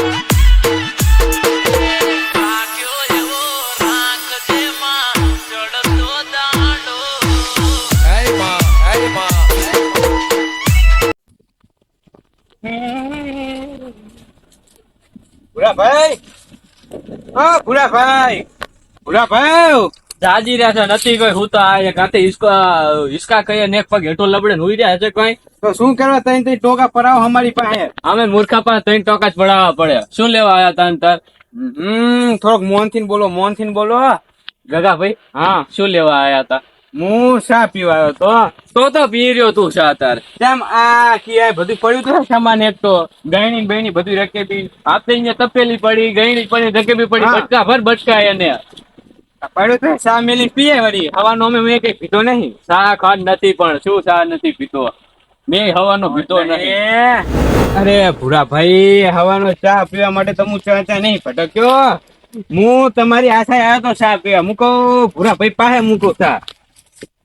Hey, ભાઈ Hey, ma. Bhurabhai હા ભૂરાભાઈ ભૂરાભાઈ જાજી રહ્યા છે નથી કોઈ હું તો આ કાંતે હિસકા હિસકા કહીએ નેક પગ હેઠો લબડે ને રહ્યા છે કોઈ. તો શું કરવા તઈ તઈ ટોકા પડાવો અમારી પાસે? અમે મૂર્ખા પાસે ત્રણ ટોકા જ પડાવવા પડે. શું લેવા આયા તા તાર હમ થોડોક મોનથી બોલો મોનથી બોલો ગગા ભાઈ હા. શું લેવા આવ્યા હતા? હું શા પીવા આવ્યો તો તો તો પી રહ્યો તું શા તાર? તેમ આ કિયા બધું પડ્યું તો? સામાન એક તો ગયણી બહેણી બધું રકેબી. અહીંયા તપેલી પડી ગયણી પડી રકેબી પડી. બટકા ભર બટકા એને. પડ્યું તો ચા મેલી પીએ વળી. હવાનો અમે મેં કઈ પીધો નહીં. શા ખાંડ નથી પણ શું શા નથી પીતો મેં હવાનો પીતો નથી અરે ભૂરા ભાઈ હવાનો ચા પીવા માટે તો હું ચા ચા નહીં ભટક્યો. હું તમારી આશા આવ્યો તો ચા પીવા મૂકો. ભૂરા ભાઈ પાસે મૂકો ચા.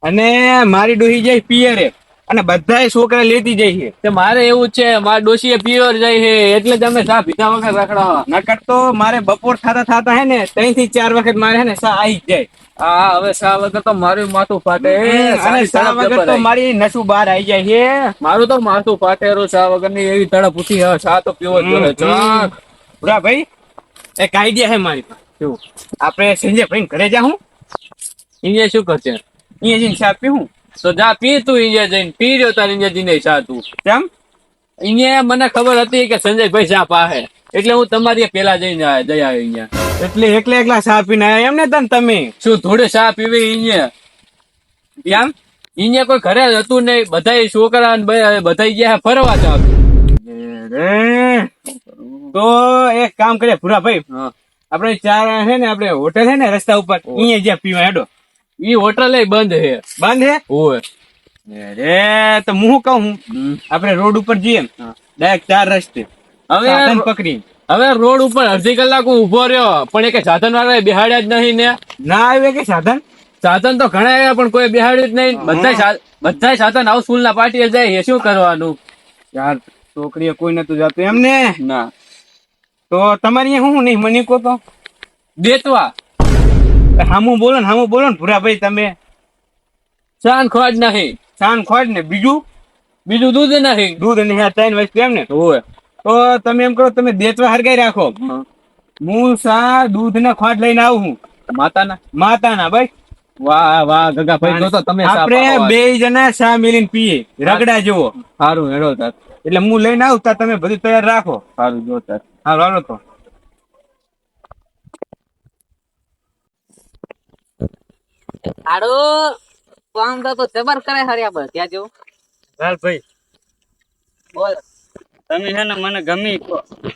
અને મારી ડોહી જાય પિયરે. અને બધા છોકરા લેતી જાય છે. મારે એવું છે મારા ડોશીએ પીરો જાય છે એટલે તમે સા પીધા વખત રખડો નકર તો મારે બપોર થતા થતા હે ને ત્રણથી ચાર વખત મારે હે ને સા આવી જાય. હા હવે સા વગર તો મારું માથું ફાટે અને સા વગર તો મારી નસું બહાર આવી જાય છે. મારું તો માથું ફાટે રો સા વગરની એવી તડપ ઉઠી હવે સા તો પીવો જ પૂરા ભાઈ એક આઈડિયા હે મારી પાસે. આપણે સંજય ભાઈ ઘરે જા હું અહીંયા શું કરશે અહીંયા જઈને સા પીવું. તો જા પી તું ઇન્ડિયા જઈને. પી રહ્યો તાર ઇન્ડિયા જઈને ચા તું કેમ? અહીંયા મને ખબર હતી કે સંજયભાઈ શા પાહે એટલે હું તમારી પેલા જઈને જઈ આવ્યો અહીંયા એટલે એકલા એકલા ચા પીને આવ્યા એમ ને તને તમે? શું થોડે શા પીવી અહીંયા કેમ? અહીંયા કોઈ ઘરે હતું નહીં. બધા છોકરા બધા ગયા ફરવા અરે, તો એક કામ કરીએ ભૂરા ભાઈ આપણે ચાર છે ને આપણે હોટેલ છે ને રસ્તા ઉપર અહીંયા જ્યાં પીવા હેડો. ઈ હોટલ બંધ હે. બંધ હે? ઓય. અરે તો હું કહું? આપણે રોડ ઉપર જઈએ ડાયરેક્ટ ચાર રસ્તે. હવે સાધન પકડી હવે રોડ ઉપર અડધી કલાક ઊભો રહ્યો પણ એક સાધન વાળા બિહાડ્યા જ નહીં ને. ના આવે કે સાધન? સાધન તો ઘણા આવ્યા પણ કોઈ બિહાડ્યું જ નહીં. બધા બધા સાધન હાઉસફુલ ના પાર્ટીએ જાય એ શું કરવાનું? યાર છોકરીએ કોઈ નતું જતું એમને? ના. તો તમારી શું નહીં? મને કહો તો. દેતવા. હામું બોલો ને હામું બોલો ને ભૂરાભાઈ તમે. ચાન ખોટ નહીં ચાન ખોટ ને બીજું? બીજું દૂધ નહીં દૂધ નહીં આ ત્રણ વસ્તુ એમ ને? હોય તો તમે એમ કરો તમે દેતવા હરગાઈ રાખો. હું. સા દૂધ ને ખોટ લઈને આવું હું. માતાના? માતાના ભાઈ. વાહ વાહ ગગા ભાઈ જો તો તમે આપણે બે જણા સા મિલીને પીએ. રગડા જેવો. સારું હેડો તાર. એટલે હું લઈને આવું ત્યાં તમે બધું તૈયાર રાખો. સારું જો તાર. હા હાલો તો. આડો કામ તો જબર કરે હર્યા બસ ત્યાં જો લાલ ભાઈ. બોલ. તમે છે ને મને ગમી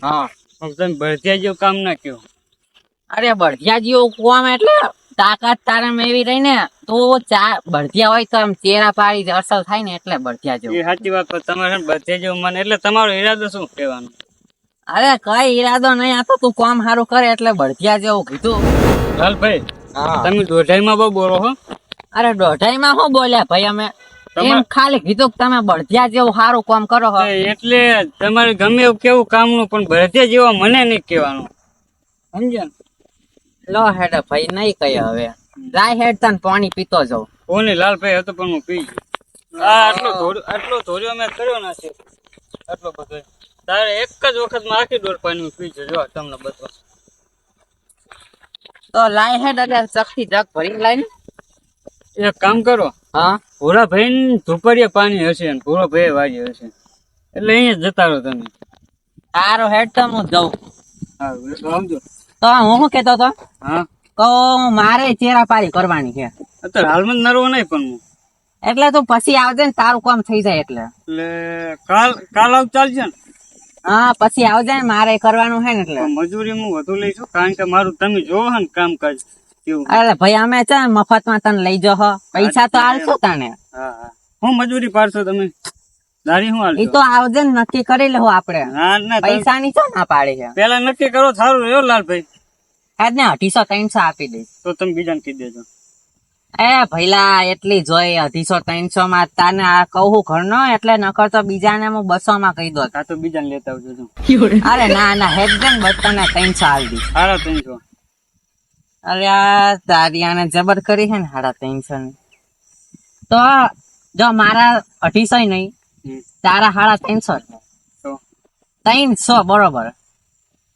હા. તમે ભરતિયા જેવું કામ ના કયો. અરે ભરતિયા જેવું કોમ એટલે તાકાત તારામાં એવી રહી ને તો ચા ભરતિયા હોય તો આમ ચેરા પાડી અસર થાય ને એટલે ભરતિયા જેવું સાચી વાત પણ તમારે ભરતિયા જેવું મને એટલે તમારો ઈરાદો શું કહેવાનો? અરે કઈ ઈરાદો નહીં આ તો તું કામ સારું કરે એટલે ભરતિયા જેવું કીધું. લાલ ભાઈ તમે દોઢાઈમાં બહુ બોલો હો. અરે દોઢાઈમાં શું બોલ્યા ભાઈ અમે? એમ ખાલી કીધું કે તમે બળધિયા જેવું સારું કામ કરો હો. એટલે તમારે ગમે એવું કેવું કામનું પણ બળધિયા જેવા મને નહીં કહેવાનું. સમજ્યા લો હેડ ભાઈ નહીં કહે હવે. જાય હેડ તને પાણી પીતો જાઉં. કોની લાલભાઈ હતો પણ હું પી. આ આટલો ધોર્યો આટલો ધોર્યો મેં કર્યો નથી આટલો બધો. તારે એક જ વખતમાં આખી દોડ પાણી પી જજો તમને બતાવો. તો લાય હે દાદા શક્તિ જગ ભરી લાઈને એક કામ કરો. હા? ભોળા ભાઈ ને ધુપડિયા પાણી હશે ને ભોળો ભાઈ વાજી હશે. એટલે અહીંયા જતા રહો તમે. તારો હેડ તો હું જાઉં. તો હું શું કેતો તો હા? તો મારે ચેરા પારી કરવાની છે. અત્યારે હાલમાં નરવો નહીં પણ હું. એટલે તું પછી આવજે ને તારું કામ થઈ જાય એટલે. એટલે કાલ કાલ આવ ચાલશે ને. હા પછી આવજે ને મારે કરવાનું છે ને એટલે. મજૂરી હું વધુ લઈશું કારણ કે મારું તમે જોવો ને કામ કાજ અરે ભાઈ અમે છે ને મફતમાં તને લઈ જો પૈસા તો આલશું તને. હા મજૂરી પાડશો તમે? દારી હું એ તો આવજે ને નક્કી કરી લેવું ના પૈસા ની છો ના પાડી છે. પેલા નક્કી કરો સારું રહ્યો લાલભાઈ. આજ ને અઢીસો ત્રણસો આપી દઈશ. તો તમે બીજાને કહી દેજો. એ ભઈલા એટલી જોઈ અઢીસો ત્રણસો માં તાને આ કહું ઘર નો એટલે નકર તો બીજાને હું બસો માં કહી દો તો બીજાને લેતા આવજો છું અરે ના ના હેડ દે ને બધાને ત્રણસો હાલ દી. સાડા ત્રણસો. અરે આ તારિયાને જબર કરી છે ને સાડા ત્રણસો ની. તો જો મારા અઢીસો નહીં તારા સાડા ત્રણસો ત્રણસો બરોબર.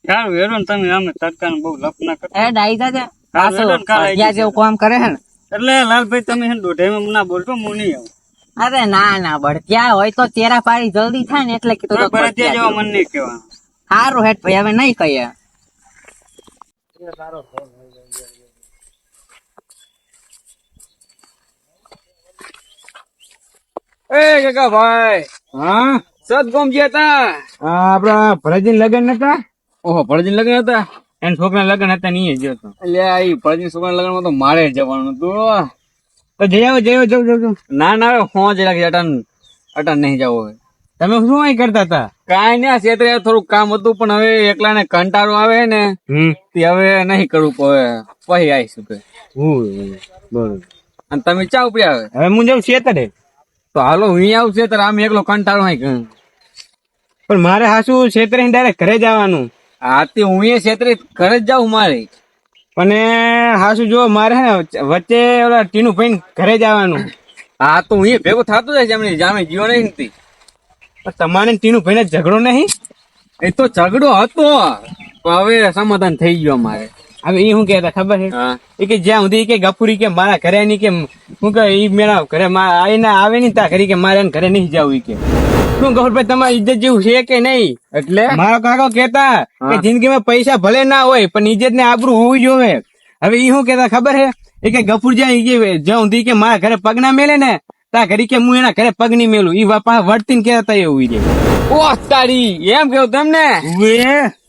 હેરો ને તમે આમે તડકાને બહુ લપ ના એ ડાઈ જાજે હા, આવી કામ કરે છે ને. એટલે લાલભાઈ તમે હે દોઢાઈમાં ના બોલતો હું નહીં આવું. અરે ના ના ભડક્યા હોય તો તેરા પાડી જલ્દી થાય ને એટલે કીધું તો બરાબર ત્યાં ભડક્યા જેવા મન નહીં કહેવાનું. સારું હેઠ ભાઈ હવે નહીં કહીએ. એ કાકા ભાઈ હા? સદગોમ ગયા હતા આપડા ભરતજી લગન નતા? ઓહો ભળજી લગન હતા એના છોકરા લગ્ન હતા નહીં ગયો તો એટલે આ ઈ છોકરા લગ્નમાં તો મારે જવાનું હતું તો જઈ આવો જઈ આવો જાવ જાવ. ના ના હવે જ રાખી અટન અટન નહીં જવું હવે. તમે શું અહીં કરતા હતા? કાંઈ ના ક્ષેત્રે થોડુંક કામ હતું પણ હવે એકલા ને કંટાળો આવે ને તે હવે નહીં કરવું પડે. પછી આવીશું કે બરોબર. અને તમે ચા ઉપડી આવે? હવે હું જાઉં છેતરે તો હાલો હું આવશે તો આમ એકલો કંટાળો અહીં પણ મારે હાસુ છેતરે ડાયરેક્ટ ઘરે જવાનું. હા તે હું એ ક્ષેત્રે ઘરે જ જાઉં મારે. અને હાસુ જો મારે ને વચ્ચે ઓલા ટીનું ભાઈ ઘરે જવાનું. હા તો હું એ ભેગો થતો જાય છે એમની જામે જીવો નહીં નથી પણ તમારે ને ટીનું ભાઈને ઝઘડો નહીં? એ તો ઝઘડો હતો પણ હવે સમાધાન થઈ ગયો મારે હવે એ શું કહેતા ખબર છે? એ કે જ્યાં સુધી કે ગફુરી કે મારા ઘરે નહીં કે હું કે એ મેળા ઘરે આવીને આવે નહીં ત્યાં ઘરે કે મારે ઘરે નહીં જવું કે. શું ગફુરભાઈ તમારી ઇજ્જત જેવું છે કે નહીં? એટલે મારો કાકો કેતા કે જિંદગીમાં પૈસા ભલે ના હોય પણ ઇજ્જત ને આબરૂ હોવી જોવે હવે ઈ શું કેતા ખબર હે એ કે ગફુર જાય જ્યાં સુધી કે મારા ઘરે પગ ના મેલે ને તા ઘડી કે હું એના ઘરે પગ નહીં મેલું. ઈ વાપા વર્તીને કેતા એવું ઈ રે. ઓ તારી એમ કેવું તમને?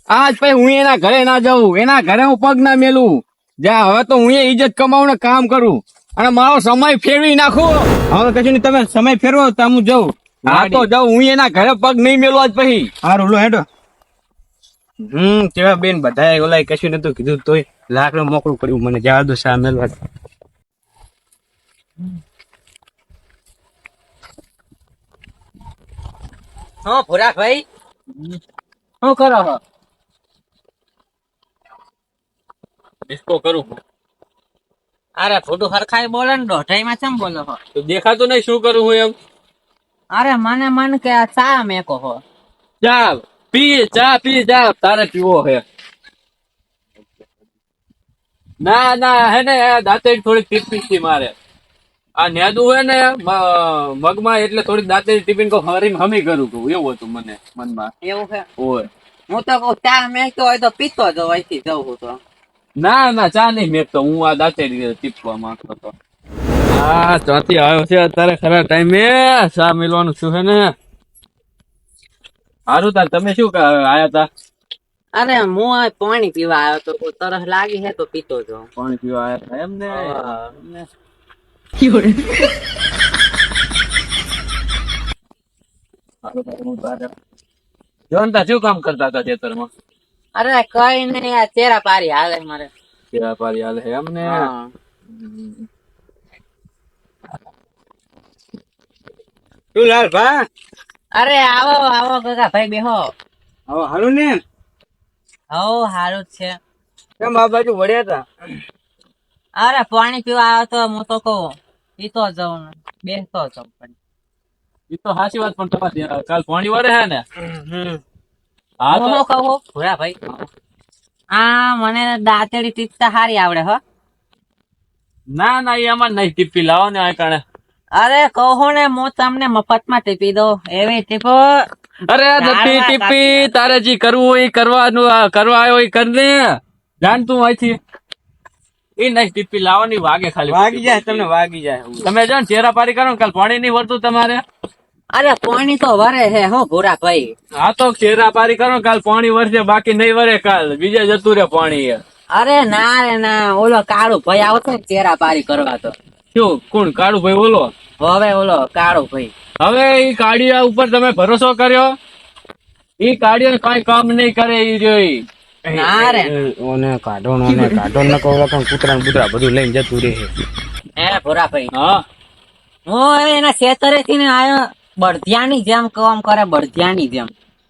આજ પછી હું એના ઘરે ના જાઉં. એના ઘરે હું પગ ના મેલું. જા હવે તો હું એ ઇજ્જત કમાવું ને કામ કરું. અને મારો સમય ફેરવી નાખું. હવે કશું તમે સમય ફેરવો તો હું જઉં. હા તો જાઉં હું એના ઘરે પગ નહીં મેલવા જ પછી. હારું રૂલો હેડો. હમ તેવા બેન બધાએ ઓલા કશું નતું કીધું તોય લાકડું મોકળું કર્યું મને જવા દો સા મેલવા. હો ભાઈ શું કરો છો ડિસ્કો કરું. અરે ફોટો હરખાઈ બોલે ને દોઢાઈ માં કેમ બોલો છો દેખાતું નહીં શું કરું હું એમ? અરે મને મન કે આ ચા મેકો હો. ચાલ પી ચા પી જા તારે પીવો હે. ના ના હે ને દાંતે થોડી ટીપી છે મારે. આ નેદું હે ને મગમાં એટલે થોડીક દાંતે ટીપીને કો હરી હમી કરું કહું. એવું હતું મને મનમાં. એવું છે ઓય. હું તો કહું ચા મેકતો હોય તો પીતો જ અહીંથી જવું તો. ના ના ચા નહીં મેકતો. હું આ દાંતે ટીપવા માંગતો હતો. હા ચોથી આવ્યો છે અત્યારે ખરા ટાઈમે શા મિલવાનું છું હે ને. સારું તાર તમે શું આવ્યા આયા તા? અરે હું આ પાણી પીવા આવ્યો તો તરસ લાગી હે તો પીતો જો પાણી પીવા આવ્યા તા એમ ને? હા. એમને. જોનતા શું કામ કરતા હતા ખેતરમાં? અરે કઈ નહીં આ ચેરા પારી હાલે મારે. ચેરા પારી હાલે છે એમ ને હા. શું લાલ ભા અરે આવો આવો કાકા ભાઈ બેહો. આવો હાલું ને. હો સારું જ છે. કેમ આ બાજુ વળ્યા તા અરે પાણી પીવા આવ્યો તો હું તો કહું પીતો જાઉં બેસતો જાઉં પણ. એ તો સાચી વાત પણ તમારે કાલ પાણી વરે હે ને? હા તો કહો? ભૂરા ભાઈ. આ મને દાંતેડી ટીપતા હારી આવડે હો. ના ના એ અમારે નહીં ટીપી લાવો ને આ કારણે. અરે કહો ને હું તમને મફતમાં ટીપી દઉં. એવી ટીપો? અરે નથી ટીપી તારે જે કરવું હોય કરવાનું કરવા આવ્યો એ કર ને. જાણ તું અહીંથી. એ નહીં ટીપી લાવવાની વાગે ખાલી વાગી જાય તમને વાગી જાય. તમે જો ને ચેરા પારી કરો ને કાલ પાણી નહીં વળતું તમારે. અરે પાણી તો વરે હે હો ભૂરા ભાઈ. હા તો ચેરા પારી કરો કાલ પાણી વરસે બાકી નહીં વરે કાલ. બીજે જતું રે પાણી અરે ના રે ના ઓલો કાળુ ભાઈ આવતો ને ચેરા પારી કરવા તો. શું કોણ? કાળુ ભાઈ બોલો. હવે ઓલો કાળો ભાઈ. હવે ઈ કાળિયા ઉપર તમે ભરોસો કર્યો? ઈ કાળિયા કઈ કામ નહીં કરે ઈ રહ્યો ના રે. ઓને કાઢો ઓને કાઢો ન કહો કૂતરા બુતરા બધું લઈને જતું રહે. હે. એના ને આયો બળદિયાની જેમ કામ કરે બળદિયાની જેમ.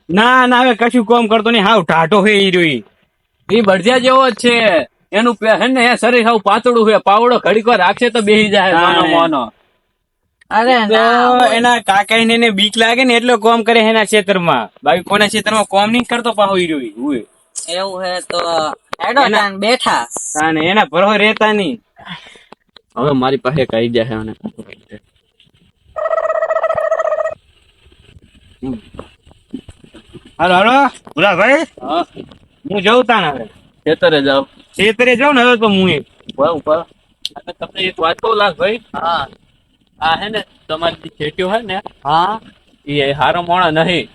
ના ના હવે કશું કામ કરતો નહીં. હાવ ઢાઢો હે ઈ રહ્યો ઈ. એ ભડજિયા જેવો જ છે. એનું હે ને એ શરીર હાવ પાતળું છે પાવડો ઘડીક વાર રાખશે તો બેસી જાય. મોનો મોનો. અરે એના કાકા ને બીક લાગે ને એટલો કોમ કરે એના ખેતરમાં બાકી કોના ખેતરમાં કોમ નહીં કરતો પાહો. ઉએ. એવું હે તો બેઠા. તાને એના ભરો રહેતા નહીં. હવે મારી પાસે કઈ જાય અને હાલો હાલો. ભૂલા ભાઈ હું જઉં તા હવે. ખેતરે જાઉં. ખેતરે જાઉં ને હવે તો હું એક ઊભા તમને એક વાત કહું લાગ ભાઈ હા. આ હે ને તમારી જે ખેટ્યો હોય ને હા. એ હારો મોણા નહીં.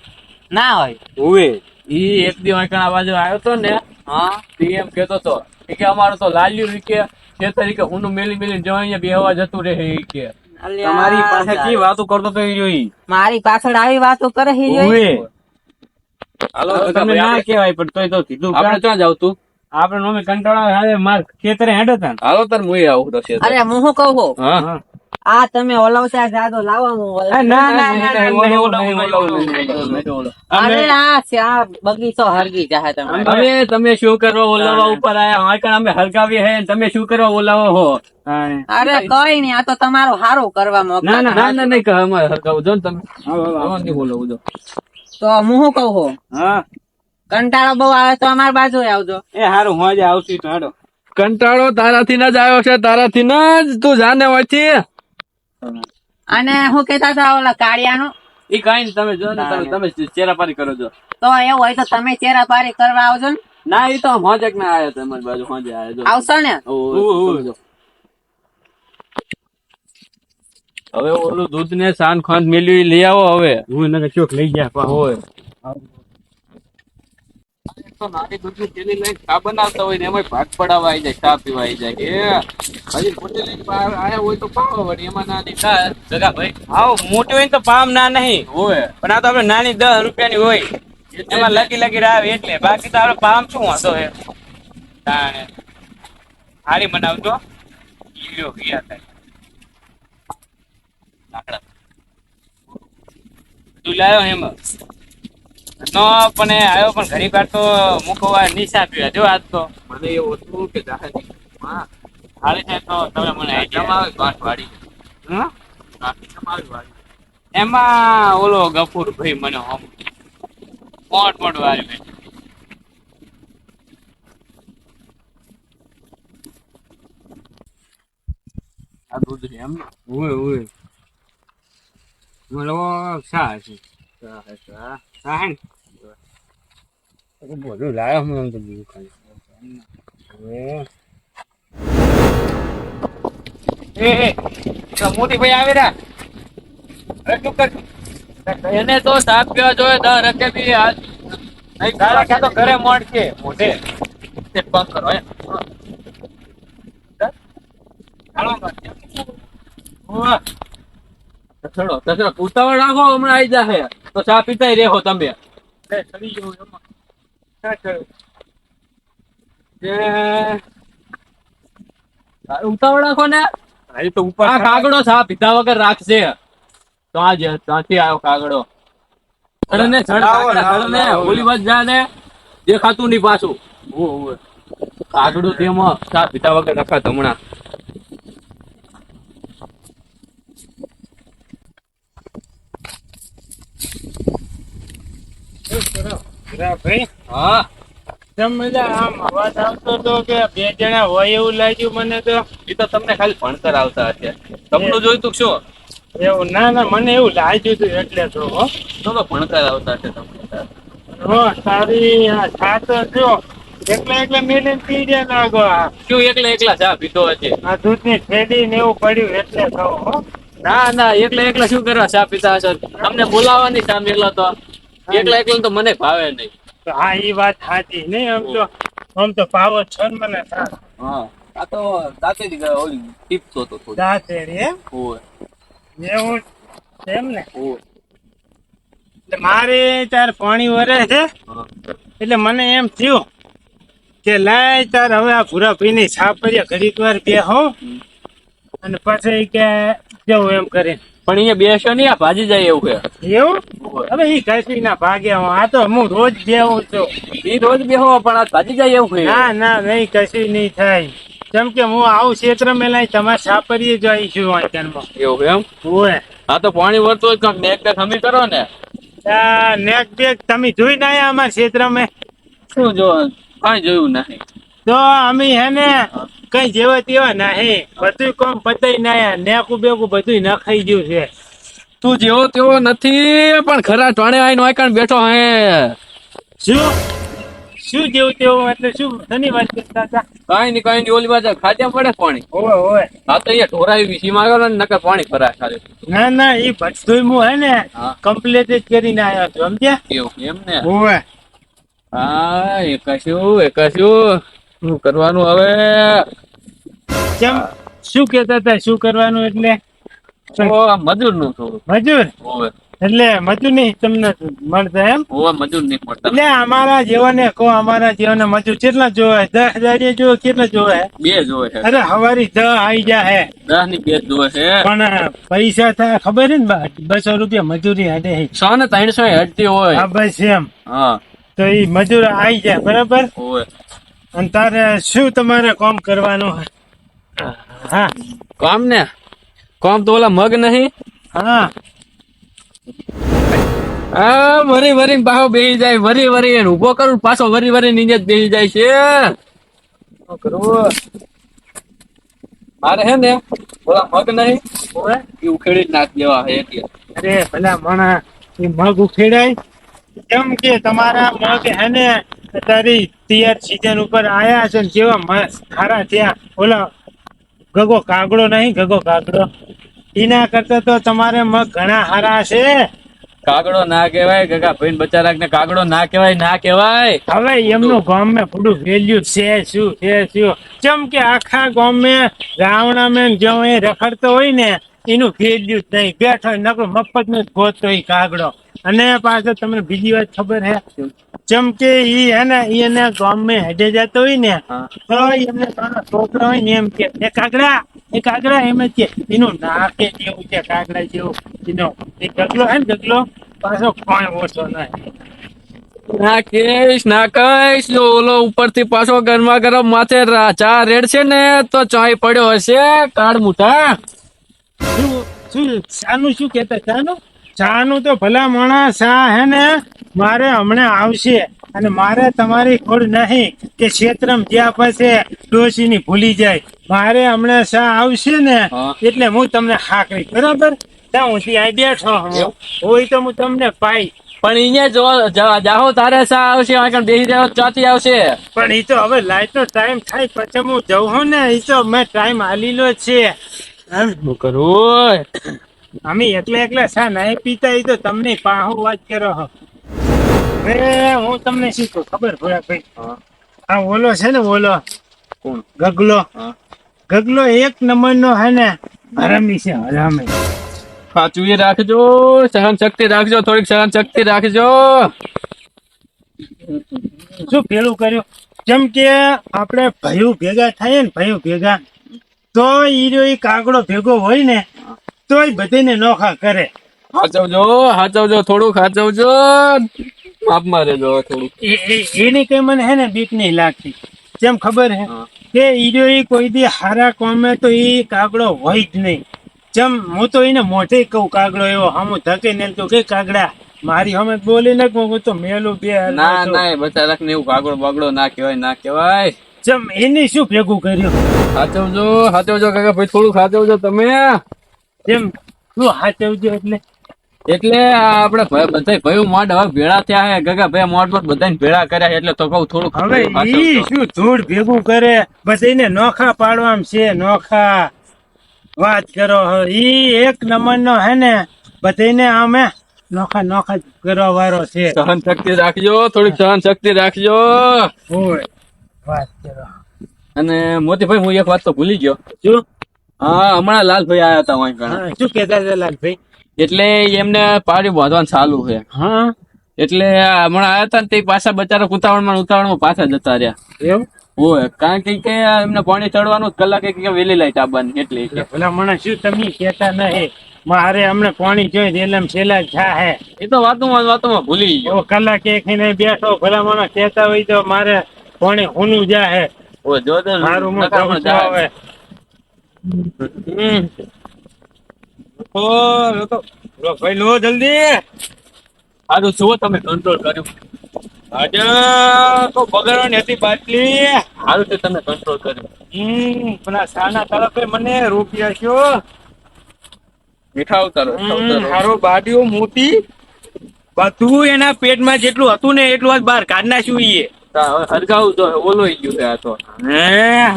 ના હોય. ઉવે. ઈ એક દી વાંકણા બાજુ આવ્યો તો ને હા. તે એમ કેતો તો કે અમારો તો લાલ્યું કે ખેતર ઈ કે મેલી મેલી જો અહીંયા બેહવા જતું રહે ઈ કે. તમારી પાસે કી વાતો કરતો તો ઈ મારી પાછળ આવી વાતો કરે હી જોઈ હાલો તો તમે ના કહેવાય પણ તોય તો કીધું આપણે ક્યાં જાવ તું? આપણે નોમે કંટાળા હાલે માર ખેતરે હેડતા હાલો તાર મુએ આવું તો ખેતર. અરે હું શું કહું? હા. હા. આ તમે ઓલવતા જાદો લાવો આ ના. અરે આ આ બગીચો હરગી જાહે તમારે. હવે તમે શું કરો ઓલાવા ઉપર આયા અમે હરગાવી હે તમે શું કરો ઓલાવો હો? અરે કઈ નઈ આ તો તમારો સારું કરવા મોકલે. ના ના ના ના નહીં કહે અમારે હરગાવું. જો તમે. આવો, આવો, આવો. નહીં બોલો જો. તો હું શું કહું છું? હા. કંટાળો બહુ આવે તો અમારી બાજુ આવજો. એ હારું હું આજે આવશું તો હેડો કંટાળો તારાથી ના જ આવ્યો છે તારાથી ના જ તું જાને વાંચી અને હું કેતા હતા ઓલા કાળિયાનો? એ કઈ ને તમે જો ને તમે ચેરા ચેરાપારી કરો છો તો એવું હોય તો તમે ચેરા પારી કરવા આવજો ને. ના એ તો હોજક ના આવ્યો તમારી બાજુ હોજે આવ્યો જો. આવશો ને. હવે ઓલું દૂધ ને સાન ખાંડ મેલ્યું લઈ આવો હવે. હું એને ચોક લઈ ગયા. હોય. તો નાની દૂધની થેલી લઈને ચા બનાવતા હોય ને એમાં ભાગ પડાવવા આવી જાય ચા પીવા આવી જાય. એ હજી મોટી લઈને આયા હોય તો પાવા વળી એમાં નાની ચા જગા ભાઈ આવો મોટી હોય તો પામ ના નહીં. હોય પણ આ તો આપણે નાની દસ રૂપિયાની હોય. એમાં લકી લકી આવે એટલે બાકી તો આપણે પામ શું વાંધો હે? તાણે. હારી બનાવજો. ઈલ્યો ગયા થાય. લાકડા. તું લાયો એમાં. નો પણ આવ્યો પણ ઘણી વાર તો મૂકવા નિશા પીવા જો આજ તો. મને એવું હતું કે હા થાય તો તમે મને વાળી. હં? ગાંઠ એમાં ઓલો ગફુર ભાઈ મને હમ. મોટ મોટ વાળી આ દૂધ છે એમ ઓય ઓય. મને શા છે ચા ચા બધું લાયો હું તો બીજું ખાલી કર એને તો સાફ પીવા જોઈએ ઘરે મળશે મોઢે તે પગ કરો એમ. ચલો ચલો ઉતાવળ રાખો હમણાં આવી જશે તો ચા પીતાય રેહો તમે ચડી જવું એમાં. ક્યાં ચડ્યું? એ, ઉતાવળ રાખો ને. હજી તો ઉપર આ કાગડો ચા પીધા વગર રાખશે તો આ જે ત્યાંથી આવ્યો કાગડો ચડ ચડ લાવો, કાગડા, લાવો, ચડ ને લાવો. ઓલી બાજુ જા ને દેખાતું નહીં પાછું. ઓ, ઓ. તેમાં ચા પીધા વગર રખાત હમણાં. રા ભાઈ હા? મજા? આમ અવાજ આવતો તો કે બે જણા હોય એવું લાગ્યું મને તો. એ તો તમને ખાલી ભણતર આવતા હશે. તમને જોઈતું શું? એવું? ના ના મને એવું લાગ્યું હતું એટલે તો હો. તો તો ભણતર આવતા હશે તમને. હો સારી આ જો. એકલા એકલા મેલીને પી ગયા લાગો શું એકલા એકલા ચા પીધો હશે? આ દૂધની થેલી ને એવું પડ્યું એટલે તો હો. ના ના એકલા એકલા શું કરવા ચા પીતા હશો? તમને બોલાવવાની સામે એકલા તો. એકલા એકલા તો મને ભાવે નહીં. તો હા ઈ વાત સાચી. નહીં આમ તો આમ તો પાવો છો મને હા આ તો દાંતે જ ઓલી ટીપતો તો થોડી દાંતેડી રે હોય એવું એમ ને? મારે તાર પાણી વરે છે. એટલે મને એમ થયું કે લાય તાર હવે આ ભૂરા પીને ની છાપરિયા ઘડીક વાર બે હો. અને પછી કે જવું એમ કરીને. પણ અહીંયા બેસો નહીં આ ભાજી જાય એવું કે એવું? હવે ઈ કઈ ના ભાગે આ તો હું રોજ બેહું છું. ઈ રોજ બેહો પણ આ ભાજી જાય એવું હોય. ના ના નહીં કશું નહીં થાય. કેમ કે હું આવું ક્ષેત્ર મેલા તમારે સાપરીએ જઈશું વાંચનમાં. એવું એમ? ઓય આ તો પાણી વળતું હોય કાંક નેક બેક હમી કરો ને. આ નેક બેક તમે જોઈ ના આયા અમારા ક્ષેત્રમાં? શું જો કાંઈ જોયું નહીં. તો અમે હે ને કઈ જેવા તેવા નહીં. બધું કોમ પતાઈ ના આયા. નેકું બેકું બધું નખાઈ ગયું છે. તું જેવો તેવો નથી પણ ખરા ટોણે આવીને વાંકણ બેઠો હે. શું? શું જેવું તેવું એટલે શું ધની વાત કરતા હતા કાંઈ નહીં કાંઈ ની ઓલી બાજુ ખાધ્યા પડે પાણી. ઓવે ઓવે. આ તો અહીંયા ઢોરાવી વીસી માં ને નકર પાણી ભરાય ખાલી. ના ના એ બધું મુ હે ને હા. કમ્પ્લીટ જ કરીને આવ્યો છું સમજ્યા? એવું એમ ને? ઓવે. હા એ કશું એ કશું. શું કરવાનું હવે? કેમ? શું કેતા હતા? શું કરવાનું એટલે? મજૂરનું થોડું મજૂર? એટલે મજૂર નહીં તમને મળતા એમ? ઓવે મજૂર નહીં મળતા એટલે અમારા જેવાને કહો અમારા જેવાને મજૂર કેટલા જોવે? દસ હજાર જોવે કેટલા જોવે? બે જોવે છે. અરે હવારી દસ આવી જા હે. દસની બે જોવે છે. પણ પૈસા થાય ખબર ને બસો રૂપિયા મજૂરી હાડે હે. સો ને ત્રણસો હટતી હોય. હા બસ એમ. હા. તો એ મજૂર આવી જાય બરાબર? અને તારે શું તમારે કામ કરવાનું? હા. કામ ને? કામ તો ઓલા મગ નહીં? હા. વરી વરી પાછો બેહી જાય વરી વરી એને ઊભો કરું પાછો વરી વરી નીચે જ બેહી જાય છે. કરવું? મારે હે ને ઓલા મગ નહીં એ ઉખેડી જ નાખ દેવા હે અરે ભલા મણા એ મગ ઉખેડાય? કેમ કે તમારા મગ હે ને અત્યારે તૈયાર સીઝન ઉપર આયા છે ને જેવા મસ્ત ખારા ત્યાં ઓલા ગગો કાગડો નહીં ગગો કાગડો. એના કરતા તો તમારે મગ ઘણા હારા છે. કાગડો ના કહેવાય ગગા ભાઈ બચારા ને કાગડો ના કહેવાય ના કહેવાય. હવે એમનું ગામ મેં થોડું વેલ્યુ છે શું છે શું? જેમ કે આખા ગામ મેં રાવણા મેં જો એ રખડતો હોય ને એનું વેલ્યુ જ નહીં. બેઠો નકરો મફત નો જ ગોતતો કાગડો. અને પાછો તમને બીજી વાત ખબર હે? જેમ કે ઈ હે ને ઈ એને ગામ મેં હેડે જતો હોય ને તો એમને છોકરો હોય ને એમ કે એ કાગડા એ કાગડા. એમ જ કે એનું નાકે જેવું છે કાગડા જેવું. એનો એ ગગલો હે ને પાછો કોઈ ઓછો નહીં ના કેશ ના કહીશ જો ઓલો ઉપરથી પાછો ગરમા ગરમ માથે ચા રેડ છે ને તો ચાય પડ્યો હશે કાળ મુઠા શું? શું? શાનું શું કહેતા? શાનું? શાનું તો ભલા માણસ શા હે ને? મારે હમણાં આવશે. અને મારે તમારી ખોડ નહીં કે ક્ષેત્રમ જ્યાં પાસે ડોશીની ભૂલી જાય. મારે હમણાં શા આવશે ને એટલે હું તમને હાકરી. બરાબર? ત્યાં હું ત્યાં બેઠો હોય તો હું તમને પાઈ. પણ અહીંયા જો જાહો તારે સા આવશે આગળ બેસી જાવ ચાતી આવશે. પણ એ તો હવે લાઈટ નો ટાઈમ થાય પછી હું જઉં ને. એ તો મેં ટાઈમ હાલીલો લો છે. શું કરવું અમે એકલા એકલા શા ના પીતા એ તો તમને પાહો વાત કરો હો. હું તમને શીખું ખબર ભોળા ભાઈ? આ ઓલો છે ને ઓલો? કોણ? ગગલો. ગગલો એક નંબર નો હે ને હરામી છે હરામી. સાચું એ રાખજો સહન શક્તિ રાખજો થોડીક સહન શક્તિ રાખજો. શું પેલું કર્યું? જેમ કે આપણે ભયું ભેગા થાય ને ભયું ભેગા. તો ઈ જો ઈ કાગડો ભેગો હોય ને તો એ બધાને નોખા કરે. હાચવજો હાચવજો થોડુંક હાચવજો. માપમાં રહેજો થોડુંક. એ- એ- એની કઈ મને હે ને બીક નહીં લાગતી. જેમ ખબર હે. કે ઈજો ઈ કોઈ દી હારા કોમે તો ઈ કાગડો હોય જ નહીં. જેમ હું તો એને મોઢે કહું કાગડો એવો હમું ધકે ને તો કે કાગડા મારી હમે બોલી નાખ હું તો મેલું બે ના ના એ બચારાક ને એવું કાગડો બગડો ના કહેવાય ના કહેવાય. જેમ એને શું ભેગું કર્યું? સાચવજો સાચવજો કાકા ભાઈ થોડું સાચવજો તમે. જેમ શું સાચવજો એટલે. એટલે આપણે બધા ભાઈ મોડ હવે ભેળા થયા હે. ગગા ભાઈ મોડ પર બધાને ભેળા કર્યા એટલે તો કહું થોડું હવે ઈ શું ધૂળ ભેગું કરે? બસ એને નોખા પાડવામાં છે નોખા. વાત કરો. ઈ એક નંબર નો હે ને બધાને અમે નોખા નોખા કરવા વાળો છે. સહન શક્તિ રાખજો થોડીક સહન શક્તિ રાખજો. હોય વાત કરો. અને મોતીભાઈ હું એક વાત તો ભૂલી ગયો. શું? હા હમણાં લાલભાઈ આયા હતા કણે. શું કેતા હતા લાલભાઈ? એટલે એમને પાડી બાંધવાનું ચાલુ છે. હા. એટલે હમણાં આયા હતા ને તે પાછા બચારા ઉતાવળમાં ઉતાવળમાં પાછા જતા રહ્યા. એવું? કારણ કે કે એમને પાણી ચડવાનું કલાકે કે વેલી લાઈટ આવવાની એટલે ભલા મને શું તમે કહેતા નહીં? મારે હમણાં પાણી જોઈએ એટલે છેલ્લા જા હે. એ તો વાતોમાં વાતોમાં ભૂલી ગયો. કલાક એક બેઠો ભલા મને કહેતા હોય તો મારે પાણી હોનું જા હે જો તો મારું હું કામ જવું. ઓ, લો તો. લો ભાઈ લો જલ્દી. સારું શું તમે કંટ્રોલ કર્યું. આજે તો બગાડવાની હતી બાટલી. સારું છે તમે કંટ્રોલ કર્યું. હમ પેલા સાના તરફે મને રૂપિયા છો મીઠા ઉતારો હારો બાડીઓ મોટી. બધું એના પેટમાં જેટલું હતું ને એટલું આજ બહાર કાઢ નાખ્યું ઈએ. તા હરગાવું તો ઓલો ગયું છે આ તો. હે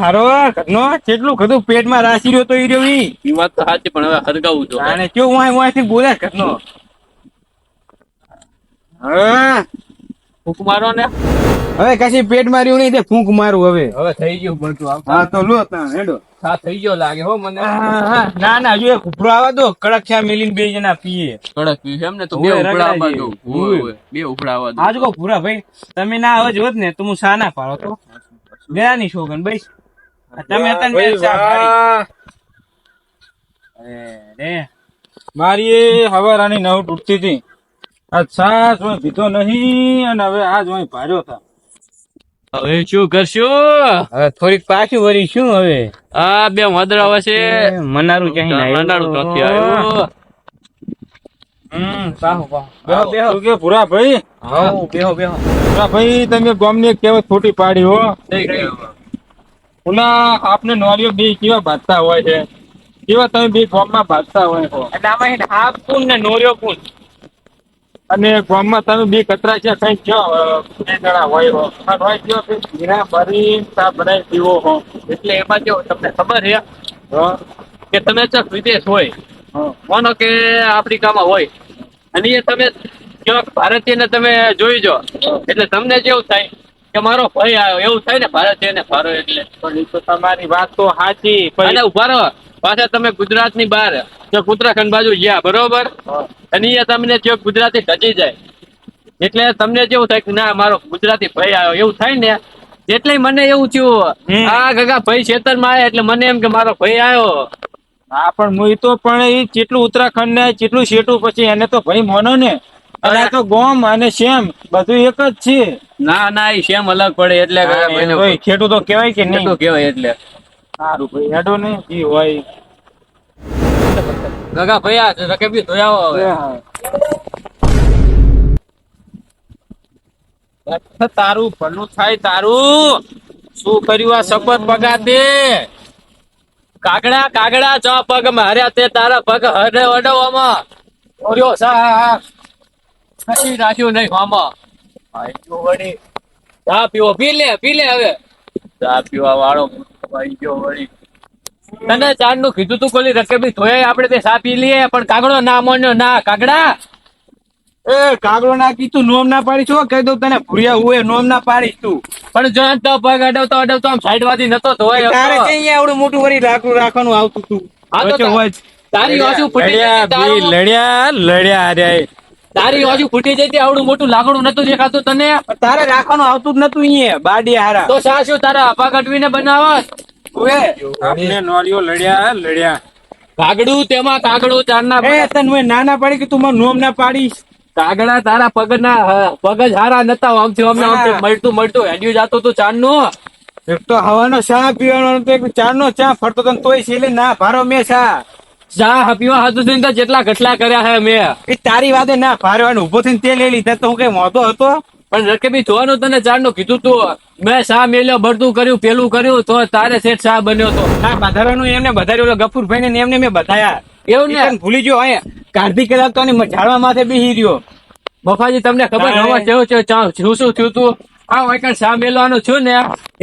હારો ઘરનો? જેટલું કીધું પેટમાં રાશી રહ્યો તો ઈ રહ્યો ઈ એ વાત તો સાચી પણ હવે હરગાવું તો. આને કેવું વાય વાંયથી બોલે ઘરનો? હા ફૂંક મારો ને. હવે કશી પેટમાં રહ્યું નહીં તે ફૂંક મારું હવે. હવે થઈ ગયું બધું. હા તો લો તા હેડો. હા થઈ ગયો લાગે હો મને. ના ના જો કુપરો આવા દો કડક થયા મેલીને બે જણા પીએ. કડક પીએ એમ ને તો બે ઓય, ઉપડાવવા દો. બે. બે ઉપડાવવા દઉં આજ કો પૂરા ભાઈ તમે ના આવે જોત ને તો હું સા ના પાડો તો. બેરાની શોગન ભાઈ તમે હતા ને અરે રે. મારી હવારાની નવ તૂટતી હતી. આ સાસ પીધો નહીં અને હવે આજ હું ભાર્યો થા. હવે શું કરશું? હવે થોડીક પાછું વળી શું હવે? આ બે વાદળા વસે મનારું ચાહી મંડાણું નથી આવ્યું. હમ પાહો પાહો બેહો બેહો. શું કે ભૂરા ભાઈ હાઉ, બેહો બેહો. ભૂરા ભાઈ તમે ગામની એક કહેવત ખોટી પાડી હો. થઈ આપને નોરીઓ બે કેવા ભાજતા હોય છે? કેવા તમે બે ગામમાં ભાજતા હોય છો? એટલે આમાં હાફ પૂન ને નોર્યો પૂન અને ગામમાં તમે બે કચરા છે કઈ છો? બે જણા હોય હોય કે જીરા ભરી બનાવી પીવો હો. એટલે એમાં કેવું તમને ખબર છે કે તમે ચક વિદેશ હોય. માનો કે આફ્રિકામાં હોય અને એ તમે ક્યાંક ભારતીયને તમે જોઈ જો એટલે તમને જેવું થાય કે મારો ભાઈ આવ્યો. એવું થાય ને ભારતીયને ફારો એટલે. પણ એ તો તમારી વાત તો સાચી ઊભા રહો. પાછા તમે ગુજરાતની બહાર ઉત્તરાખંડ બાજુ ગયા બરોબર? અને અહીંયા તમને જો ગુજરાતી ટચી જાય. એટલે તમને જેવું થાય કે ના મારો ગુજરાતી ભાઈ આવ્યો. એવું થાય ને? એટલે મને એવું થયું આ ગગા ભાઈ ખેતરમાં આવ્યા એટલે મને એમ કે મારો ભાઈ આવ્યો. હા પણ હું તો પણ એ જેટલું ઉત્તરાખંડ ને જેટલું શેટું પછી એને તો ભાઈ મોનો ને? અને તો ગોમ અને શેમ બધું એક જ છે. ના ના એ સેમ અલગ પડે એટલે ખેડૂતો કહેવાય કે નહીં. કહેવાય એટલે. સારું ભાઈ હેડો ને જી હોય. ગગા ભાઈ આ રકેબી ધોયા હવે. તારું ભલું થાય તારું. શું કર્યું આ શપથ પગાતે કાગડા કાગડા ચા પગ માર્યા તે તારા પગ હરે વડવામાં ઓર્યો સા કશી રાખ્યું નહીં મામા આઈ ચા પીવો પી લે પી લે હવે. ચા પીવા વાળો આઈ ગયો વળી. તને ચારનું કીધું તું કોલી રકેબી ધોયા આપણે તે પી લઈએ પણ કાગડો ના મોન્યો ના કાગડા. એ કાગડો ના કીધું નોમ ના પાડી છો? કહી દઉં તને ભૂરિયા હુએ નોમ ના પાડીશ તું. પણ જો તો પગ અડવતો અડવતો આમ સાઈડ વાથી નતો ધોયો તારે કઈ અહીંયા આવડું મોટું વળી લાકડું રાખવાનું આવતું તું. હા તો તારી વાસુ ફૂટી લડ્યા લડ્યા લડ્યા રે તારી ઓછું ફૂટી જતી આવડું મોટું લાકડું નતું દેખાતું તને? તારે રાખવાનું આવતું જ નતું અહીંયા બાડી હારા. તો સાસુ તારા આપા કટવીને બનાવત? આપણે નોરીઓ લડ્યા લડ્યા. કાગડું તેમાં કાગડું ચારના એ તને મેં ના ના પાડી કે તું મને નોમ ના પાડીશ? કાગડા તારા પગના ના પગ જ હારા નતા આમથી અમને આમથી મળતું મળતું હેડ્યું જતો તું ચારનું. એક તો હવાનો ચા પીવાનો તો એક ચાર નો ચા ફરતો તને તોય છેલ્લે ના ભારો મેં ચા ચા પીવા હતું થઈને જેટલા ઘટલા કર્યા હે મેં. એ તારી વાતે ના ભારવાનું ઊભો થઈને તે લઈ લીધા તો હું કઈ મોતો હતો? પણ રકેબી જોવાનું તને ચારનું કીધું તું મેં શા મેલ્યો બળતું કર્યું પેલું કર્યું તો તારે શેઠ શા બન્યો તો? ના વધારાનું એમને બધાર્યું ગફુરભાઈ ને એમને મેં બતાયા એવું ને? ભૂલી ગયો અહીંયા. કાર્તિક કલાક તો ઝાડવા માથે બેસી રહ્યો. બફાજી તમને ખબર નવા હવા કેવું છે શું શું થયું તું? આ વાયકણ શા મેલવાનું છું ને?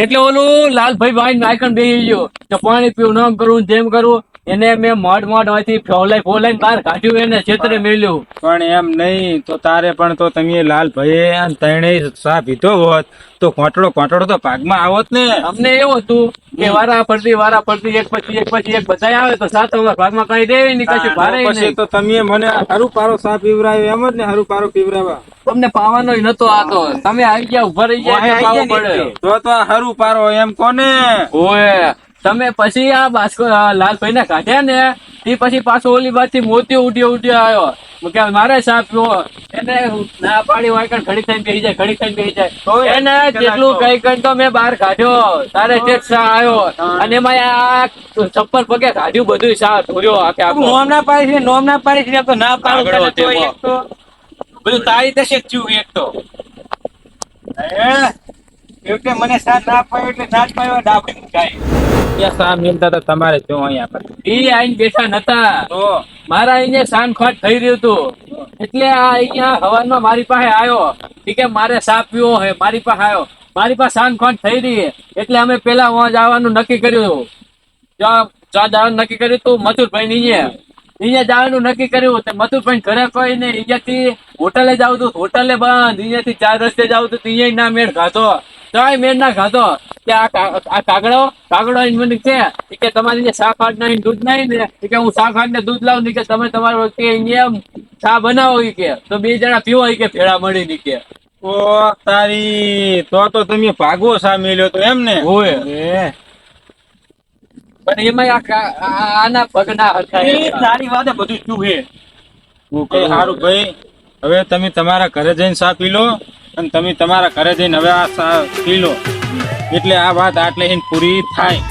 એટલે ઓલું લાલભાઈ ભાઈ વાયકણ બેસી ગયો. પાણી પીવું નામ કરવું જેમ કરવું એને મેં મોડ મોડ હોયથી ફોલાઈ ફોલાઈ બહાર કાઢ્યું એને છેતરે મેલ્યું પણ એમ નહીં તો તારે પણ તો તમે લાલ ભાઈ તેણે સા પીધો હોત તો કોટડો કોટડો તો ભાગમાં આવત ને. અમને એવું હતું કે વારા ફરતી વારા ફરતી એક પછી એક પછી એક બધા આવે તો સાત અમારા ભાગમાં કઈ દે નહીં કશું ભારે પછી તો તમે મને હરું પારો સા પીવરાયો એમ જ ને હરું પારો પીવરાવા. તમને પાવાનો નતો આતો. તમે આવી ગયા ઊભા રહી ગયા તો તો હારું પારો એમ કોને? ઓય તમે પછી આ બાસ્કો લાલભાઈ ને કાઢ્યા ને તે પછી પાછો ઓલી બાજુ મોતીઓ ઉઠ્યો ઉઠ્યો આવ્યો. કે મારે સાપ પીવો એને ના પાડી હોય કણ ઘડી થઈને બેસી જાય ઘડી થઈને બેસી જાય. એને જેટલું. કઈ કઈ તો મેં બહાર કાઢ્યો. તારે જે સા આવ્યો. અને એમાં આ ચપ્પલ પગે કાઢ્યું બધું સા ધોર્યો આખે આખો. નોમ ના પાડી છે નોમ ના પાડી છે તો ના પાડો બધું તારી રીતે જ થયું એક તો. હે? એટલે મને સાથ ના પાયો એટલે સાથ પાયો ડાબડી મુકાય સા મિલતા તમારે જો અહીંયા પર. ઈ આઈને બેઠા નતા. મારા અહીંયા સાન ખોટ થઈ રહ્યું હતું. એટલે આ અહીંયા હવારમાં મારી પાસે આવ્યો. કે મારે સાપ પીવો હે મારી પાસે આવ્યો. મારી પાસે સાન ખોટ થઈ રહી. એટલે અમે પેલા વहाँ જવાનું નક્કી કર્યું. જ્યાં જવાનું નક્કી કર્યું તું મથુરભાઈ ની અહીંયા જવાનું નક્કી કર્યું. તો મથુરભાઈ ઘરે કોઈ ને અહીંયાથી હોટલે જાવ તું હોટલે બંધ. અહીંયાથી ચાર રસ્તે જાવ તો અહીંયા ના મેળ ખાતો તોય મેળ ના ખાતો કે આ કાગડો કાગડો મને છે કે તમારી જે શાક હાટ નહીં દૂધ નહીં ને કે હું શાક હાટ ને દૂધ લાવું ને કે તમે તમારો કે અહીંયા ચા બનાવો કે. તો બે જણા પીવો કે ભેળા મળી ની કે. ઓ તારી તો તો તમે ભાગવો સા મેલ્યો તો એમ ને? હોય. પણ એમાં આ આના પગ ના હરખા એ તારી વાત બધું શું છે સારું ભાઈ હવે તમે તમારા ઘરે જઈને સા પી લો. અને તમે તમારા ઘરે જઈને હવે આ પી લો એટલે આ વાત આટલે પૂરી થાય.